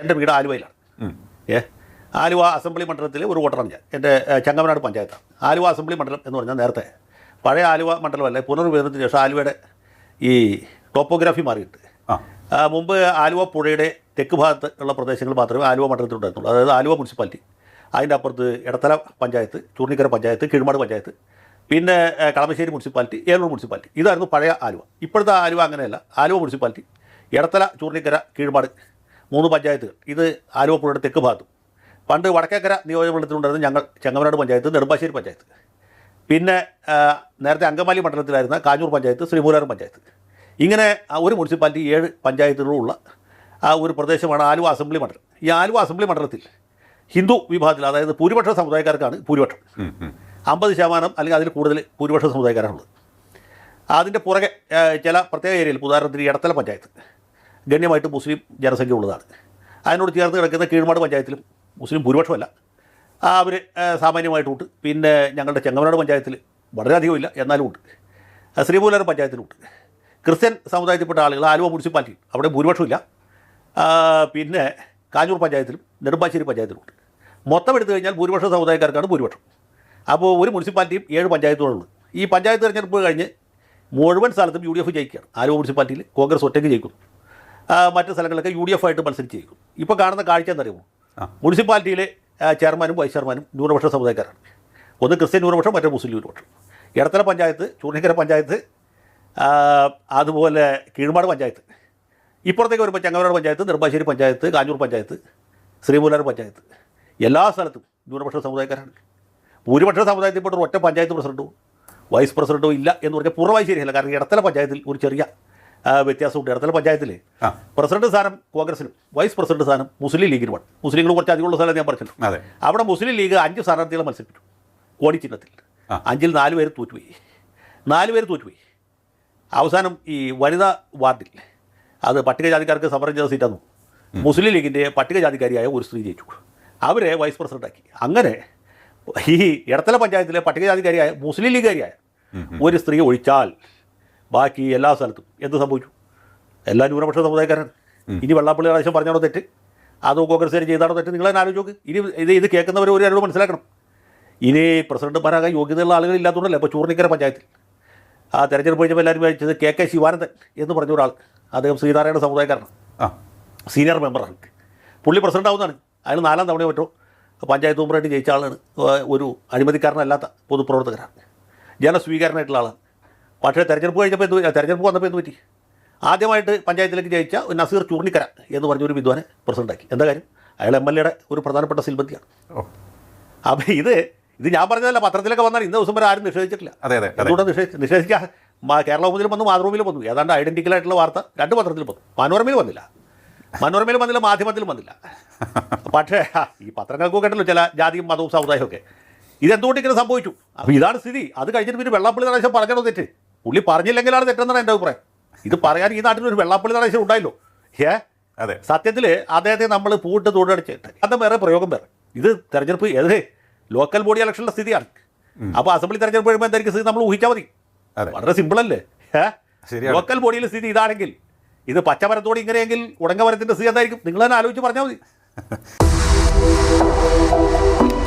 എന്റെ വീട് ആലുവയിലാണ്. ഏ? ആലുവ അസംബ്ലി മണ്ഡലത്തിൽ ഒരു വോട്ടറാണ് ഞാൻ. എന്റെ ചങ്ങമനാട് പഞ്ചായത്താണ്. ആലുവ അസംബ്ലി മണ്ഡലം എന്ന് പറഞ്ഞാൽ നേരത്തെ. പഴയ ആലുവ മണ്ഡലമല്ല? പുനർവിഭജനത്തിന് ശേഷം ആലുവയുടെ ഈ ടോപ്പോഗ്രാഫി മാറിയിട്ട്. മുമ്പ് ആലുവ പുഴയുടെ തെക്ക് ഭാഗത്ത് ഉള്ള പ്രദേശങ്ങൾ മാത്രമേ ആലുവ മണ്ഡലത്തിലുണ്ടായിരുന്നുള്ളൂ. അതായത് ആലുവ മുനിസിപ്പാലിറ്റി. അതിന്റെ അപ്പുറത്ത് ഇടത്തല പഞ്ചായത്ത് ചൂർണിക്കര പഞ്ചായത്ത് കീഴ്മാട് പഞ്ചായത്ത് പിന്നെ കളമശ്ശേരി മുനിസിപ്പാലിറ്റി ഏലൂർ മുനിസിപ്പാലിറ്റി. ഇതായിരുന്നു പഴയ ആലുവ. ഇപ്പോഴത്തെ ആലുവ അങ്ങനെയല്ല. ആലുവ മുനിസിപ്പാലിറ്റി ഇടത്തല ചൂർണിക്കര കീഴ്മാട് മൂന്ന് പഞ്ചായത്തുകൾ. ഇത് ആലുവപ്പുഴയുടെ തെക്ക് ഭാഗത്തും. പണ്ട് വടക്കേക്കര നിയോജകമണ്ഡലത്തിലുണ്ടായിരുന്ന ഞങ്ങൾ ചെങ്ങമനാട് പഞ്ചായത്ത് നെടുമ്പാശ്ശേരി പഞ്ചായത്ത്. പിന്നെ നേരത്തെ അങ്കമാലി മണ്ഡലത്തിലായിരുന്ന കാഞ്ഞൂർ പഞ്ചായത്ത് ശ്രീമൂലാരം പഞ്ചായത്ത്. ഇങ്ങനെ ആ ഒരു മുനിസിപ്പാലിറ്റി ഏഴ് പഞ്ചായത്തുകളുള്ള ആ ഒരു പ്രദേശമാണ് ആലുവ അസംബ്ലി മണ്ഡലം. ഈ ആലുവ അസംബ്ലി മണ്ഡലത്തിൽ ഹിന്ദു വിഭാഗത്തിൽ അതായത് ഭൂരിപക്ഷ സമുദായക്കാർക്കാണ് ഭൂരിപക്ഷം. അമ്പത് ശതമാനം അല്ലെങ്കിൽ അതിൽ കൂടുതൽ ഭൂരിപക്ഷ സമുദായക്കാരാണുള്ളത്. അതിന്റെ പുറകെ ചില പ്രത്യേക ഏരിയയിൽ ഉദാഹരണത്തിന് ഇടത്തല പഞ്ചായത്ത്. ഗണ്യമായിട്ട് മുസ്ലിം ജനസംഖ്യ ഉള്ളതാണ്. അതിനോട് ചേർന്ന് കിടക്കുന്ന കീഴ്മാട് പഞ്ചായത്തിലും മുസ്ലിം ഭൂരിപക്ഷമല്ല. അവർ സാമാന്യമായിട്ടുണ്ട്. പിന്നെ ഞങ്ങളുടെ ചെങ്ങമനാട് പഞ്ചായത്തിൽ വളരെയധികം ഇല്ല എന്നാലും ഉണ്ട്. ആ, ശ്രീമൂലരം പഞ്ചായത്തിലുണ്ട് ക്രിസ്ത്യൻ സമുദായത്തിൽപ്പെട്ട ആളുകൾ ആലുവ മുനിസിപ്പാലിറ്റി അവിടെ ഭൂരിപക്ഷമില്ല. പിന്നെ കാഞ്ഞൂർ പഞ്ചായത്തിലും നെടുമ്പാശ്ശേരി പഞ്ചായത്തിലുമുണ്ട് മൊത്തം എടുത്തു കഴിഞ്ഞാൽ ഭൂരിപക്ഷ സമുദായക്കാർക്കാണ് ഭൂരിപക്ഷം. അപ്പോൾ ഒരു മുനിസിപ്പാലിറ്റിയും ഏഴ് പഞ്ചായത്തുകളുണ്ട് ഈ പഞ്ചായത്ത് തിരഞ്ഞെടുപ്പ് കഴിഞ്ഞ് മുഴുവൻ സ്ഥലത്തും യു ഡി എഫ് ജയിക്കുകയാണ്. ആലുവ മുനിസിപ്പാലിറ്റിയിൽ കോൺഗ്രസ് ഒറ്റയ്ക്ക് ജയിക്കുന്നു. മറ്റ് സ്ഥലങ്ങളിലൊക്കെ യു ഡി എഫ് ആയിട്ട് മത്സരിച്ചിരിക്കും ഇപ്പോൾ കാണുന്ന കാഴ്ച എന്നറിയുമോ. മുനിസിപ്പാലിറ്റിയിലെ ചെയർമാനും വൈസ് ചെയർമാനും ന്യൂനപക്ഷ സമുദായക്കാരാണ്. ഒന്ന് ക്രിസ്ത്യൻ ന്യൂനപക്ഷം മറ്റേ മുസ്ലിം ന്യൂനപക്ഷം. ഇടത്തല പഞ്ചായത്ത് ചൂർണിക്കര പഞ്ചായത്ത് അതുപോലെ കീഴ്മാട് പഞ്ചായത്ത്. ഇപ്പുറത്തേക്ക് വരുമ്പോൾ ചങ്ങനാട് പഞ്ചായത്ത് നെടുമ്പാശ്ശേരി പഞ്ചായത്ത് കാഞ്ഞൂർ പഞ്ചായത്ത് ശ്രീമൂലാർ പഞ്ചായത്ത്. എല്ലാ സ്ഥലത്തും ന്യൂനപക്ഷ സമുദായക്കാരാണ്. ഭൂരിപക്ഷ സമുദായത്തിൽപ്പെട്ട ഒറ്റ പഞ്ചായത്ത് പ്രസിഡന്റോ വൈസ് പ്രസിഡന്റോ ഇല്ല എന്ന് പറഞ്ഞാൽ പൂർവമായി ശരിയല്ല. കാരണം ഇടത്തല പഞ്ചായത്തിൽ ഒരു ചെറിയ വ്യത്യാസമുണ്ട് ഇടത്തല പഞ്ചായത്തിൽ പ്രസിഡന്റ് സ്ഥാനം കോൺഗ്രസിനും വൈസ് പ്രസിഡന്റ് സ്ഥാനം മുസ്ലിം ലീഗിനുമാണ് മുസ്ലിങ്ങൾ കുറച്ച് അധികമുള്ള സ്ഥലം ഞാൻ പറഞ്ഞിട്ടുണ്ട് അതെ. അവിടെ മുസ്ലിം ലീഗ് അഞ്ച് സ്ഥാനാർത്ഥികളെ മത്സരിച്ചു കോടി ചിഹ്നത്തിൽ. അഞ്ചിൽ നാല് പേര് തോറ്റുപോയി. നാല് പേര് തോറ്റുപോയി. അവസാനം ഈ വനിതാ വാർഡിൽ അത് പട്ടികജാതിക്കാർക്ക് സമരം ചെയ്ത സീറ്റാന്നു മുസ്ലിം ലീഗിന്റെ പട്ടികജാതിക്കാരിയായ ഒരു സ്ത്രീ ജയിച്ചു. അവരെ വൈസ് പ്രസിഡന്റാക്കി. അങ്ങനെ ഈ ഇടത്തല പഞ്ചായത്തിലെ പട്ടികജാതിക്കാരിയായ മുസ്ലിം ലീഗുകാരിയായ ഒരു സ്ത്രീ ഒഴിച്ചാൽ ബാക്കി എല്ലാ സ്ഥലത്തും. എന്ത് സംഭവിച്ചു? എല്ലാ ന്യൂനപക്ഷ സമുദായക്കാരാണ്. ഇനി വെള്ളാപ്പള്ളി പ്രാവശ്യം പറഞ്ഞാണോ തെറ്റ്? അതോ കോൺഗ്രസ് ചെയ്താണോ തെറ്റ്? നിങ്ങൾ തന്നെ ആലോചിച്ച് നോക്ക്. ഇനി ഇത് ഇത് കേൾക്കുന്നവർ ഒരു കാര്യം മനസ്സിലാക്കണം. ഇനി പ്രസിഡന്റുമാരാകാൻ യോഗ്യതയുള്ള ആളുകൾ ഇല്ലാത്തതുകൊണ്ടല്ലേ? ഇപ്പോൾ ചൂർണിക്കര പഞ്ചായത്തിൽ. ആ തെരഞ്ഞെടുപ്പ് കഴിഞ്ഞപ്പോൾ എല്ലാവരും വിചാരിച്ചത് കെ കെ ശിവാനന്ദൻ എന്ന് പറഞ്ഞ ഒരാൾ അദ്ദേഹം ശ്രീനാരായണ സമുദായക്കാരനാണ്. ആ. സീനിയർ മെമ്പറാണ് പുള്ളി പ്രസിഡന്റ് ആവുന്നതാണ്. അയാൾ നാലാം തവണ മറ്റോ പഞ്ചായത്ത് മെമ്പറായിട്ട് ജയിച്ച ആളാണ്. ഒരു അഴിമതിക്കാരനല്ലാത്ത പൊതുപ്രവർത്തകരാണ് ജനസ്വീകാരനായിട്ടുള്ള ആളാണ്. പക്ഷേ തെരഞ്ഞെടുപ്പ് കഴിഞ്ഞപ്പോൾ എന്ത് തെരഞ്ഞെടുപ്പ് വന്നപ്പോൾ എന്ത് പറ്റി? ആദ്യമായിട്ട് പഞ്ചായത്തിലേക്ക് ജയിച്ച ഒരു നസീർ ചൂർണിക്കര എന്ന് പറഞ്ഞൊരു വിദ്വാനെ പ്രസിഡന്റാക്കി എന്താ കാര്യം? അയാൾ എം എൽ എയുടെ ഒരു പ്രധാനപ്പെട്ട സിൽബന്തിയാണ്. അപ്പോൾ ഇത് ഇത് ഞാൻ പറഞ്ഞതല്ല പത്രത്തിലൊക്കെ വന്നാൽ ഇന്ന ദിവസം വരെ ആരും നിഷേധിച്ചിട്ടില്ല. അതെ അതെ അതുകൊണ്ട് നിഷേധിച്ച് നിഷേധിക്കാൻ മാ- കേരള ഭൂമിയിലും വന്നു മാതൃഭൂമിയിലും വന്നു. ഏതാണ്ട് ഐഡന്റിക്കൽ ആയിട്ടുള്ള വാർത്ത രണ്ട് പത്രത്തിലും വന്നു. മനോരമയിൽ വന്നില്ല. മനോരമയിൽ വന്നില്ല മാധ്യമത്തിലും വന്നില്ല. പക്ഷേ ഈ പത്രങ്ങൾക്കൊക്കെ ഉണ്ടല്ലോ ചില ജാതിയും മതവും സമുദായവും ഒക്കെ. ഇതെന്തുകൊണ്ട് ഇങ്ങനെ സംഭവിച്ചു? അപ്പോൾ ഇതാണ് സ്ഥിതി. അത് കഴിഞ്ഞിട്ട് പിന്നെ വെള്ളാപ്പള്ളി നടേശം പറഞ്ഞോ തെറ്റ്? പുള്ളി പറഞ്ഞില്ലെങ്കിലാണ് തെറ്റെന്നാണ് എന്റെ അഭിപ്രായം. ഇത് പറയാൻ ഈ നാട്ടിൽ ഒരു വെള്ളാപ്പള്ളി നടേശം ഉണ്ടായല്ലോ. ഏ അതെ. സത്യത്തിൽ അദ്ദേഹത്തെ നമ്മൾ പൂട്ട് തൂടടിച്ചിട്ട് അത് വേറെ പ്രയോഗം വേറെ. ഇത് തെരഞ്ഞെടുപ്പ് ഏത് ലോക്കൽ ബോഡി ഇലക്ഷനുള്ള സ്ഥിതിയാണ്. അപ്പോൾ അസംബ്ലി തെരഞ്ഞെടുപ്പ് കഴിയുമ്പോൾ എന്തായിരിക്കും സ്ഥിതി? നമ്മൾ ഊഹിച്ചാൽ മതി. അതെ. വളരെ സിമ്പിളല്ലേ. ലോക്കൽ ബോഡിയിലെ സ്ഥിതി ഇതാണെങ്കിൽ ഇത് പച്ചമരത്തോട് ഇങ്ങനെയെങ്കിൽ ഉടങ്ങമരത്തിന്റെ സ്ഥിതി എന്തായിരിക്കും? നിങ്ങൾ തന്നെ ആലോചിച്ച് പറഞ്ഞാൽ മതി.